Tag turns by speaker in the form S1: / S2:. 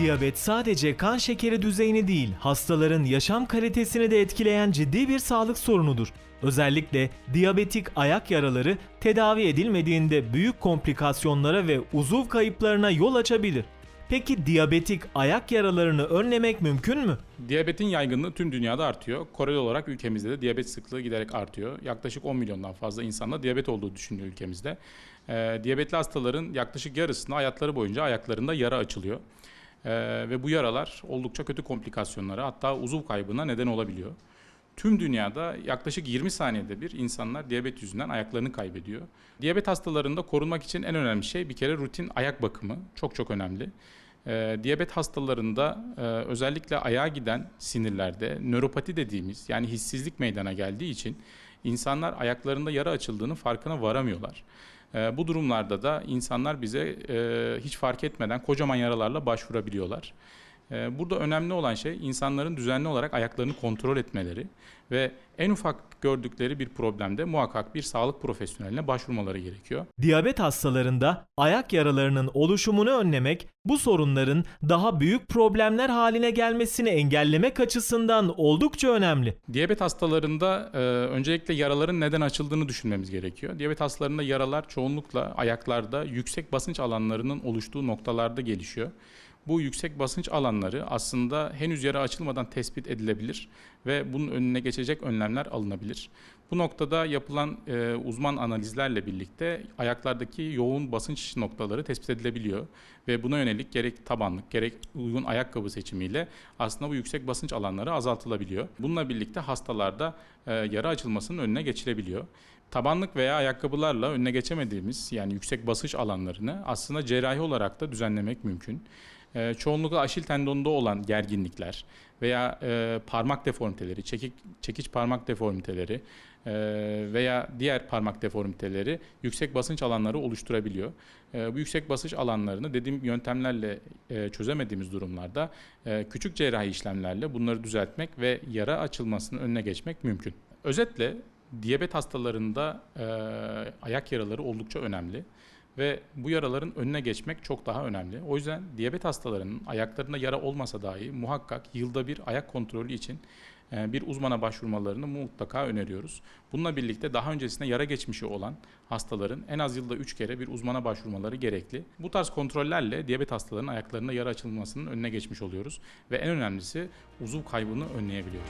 S1: Diyabet sadece kan şekeri düzeyini değil, hastaların yaşam kalitesini de etkileyen ciddi bir sağlık sorunudur. Özellikle diyabetik ayak yaraları tedavi edilmediğinde büyük komplikasyonlara ve uzuv kayıplarına yol açabilir. Peki diyabetik ayak yaralarını önlemek mümkün mü?
S2: Diyabetin yaygınlığı tüm dünyada artıyor. Koreli olarak ülkemizde de diyabet sıklığı giderek artıyor. Yaklaşık 10 milyondan fazla insanda diyabet olduğu düşünülüyor ülkemizde. Ee, diyabetli hastaların yaklaşık yarısında hayatları boyunca ayaklarında yara açılıyor. Ee, ve bu yaralar oldukça kötü komplikasyonlara hatta uzuv kaybına neden olabiliyor. Tüm dünyada yaklaşık 20 saniyede bir insanlar diyabet yüzünden ayaklarını kaybediyor. Diyabet hastalarında korunmak için en önemli şey bir kere rutin ayak bakımı. Çok çok önemli. Ee, diyabet hastalarında e, özellikle ayağa giden sinirlerde nöropati dediğimiz yani hissizlik meydana geldiği için insanlar ayaklarında yara açıldığının farkına varamıyorlar. Ee, bu durumlarda da insanlar bize e, hiç fark etmeden kocaman yaralarla başvurabiliyorlar. Ee, Burada önemli olan şey insanların düzenli olarak ayaklarını kontrol etmeleri ve en ufak gördükleri bir problemde muhakkak bir sağlık profesyoneline başvurmaları gerekiyor.
S1: Diyabet hastalarında ayak yaralarının oluşumunu önlemek, bu sorunların daha büyük problemler haline gelmesini engellemek açısından oldukça önemli.
S2: Diyabet hastalarında e, öncelikle yaraların neden açıldığını düşünmemiz gerekiyor. Diyabet hastalarında yaralar çoğunlukla ayaklarda yüksek basınç alanlarının oluştuğu noktalarda gelişiyor. Bu yüksek basınç alanları aslında henüz yara açılmadan tespit edilebilir ve bunun önüne geçecek önlemler alınabilir. Bu noktada yapılan e, uzman analizlerle birlikte ayaklardaki yoğun basınç noktaları tespit edilebiliyor ve buna yönelik gerek tabanlık gerek uygun ayakkabı seçimiyle aslında bu yüksek basınç alanları azaltılabiliyor. Bununla birlikte hastalarda e, yara açılmasının önüne geçilebiliyor. Tabanlık veya ayakkabılarla önüne geçemediğimiz yani yüksek basınç alanlarını aslında cerrahi olarak da düzenlemek mümkün. Ee, çoğunlukla aşil tendonunda olan gerginlikler veya e, parmak deformiteleri, çekik, çekiç parmak deformiteleri e, veya diğer parmak deformiteleri yüksek basınç alanları oluşturabiliyor. E, bu yüksek basınç alanlarını dediğim yöntemlerle e, çözemediğimiz durumlarda e, küçük cerrahi işlemlerle bunları düzeltmek ve yara açılmasının önüne geçmek mümkün. Özetle diyabet hastalarında e, ayak yaraları oldukça önemli ve bu yaraların önüne geçmek çok daha önemli. O yüzden diyabet hastalarının ayaklarında yara olmasa dahi muhakkak yılda bir ayak kontrolü için e, bir uzmana başvurmalarını mutlaka öneriyoruz. Bununla birlikte daha öncesinde yara geçmişi olan hastaların en az yılda 3 kere bir uzmana başvurmaları gerekli. Bu tarz kontrollerle diyabet hastalarının ayaklarında yara açılmasının önüne geçmiş oluyoruz ve en önemlisi uzuv kaybını önleyebiliyoruz.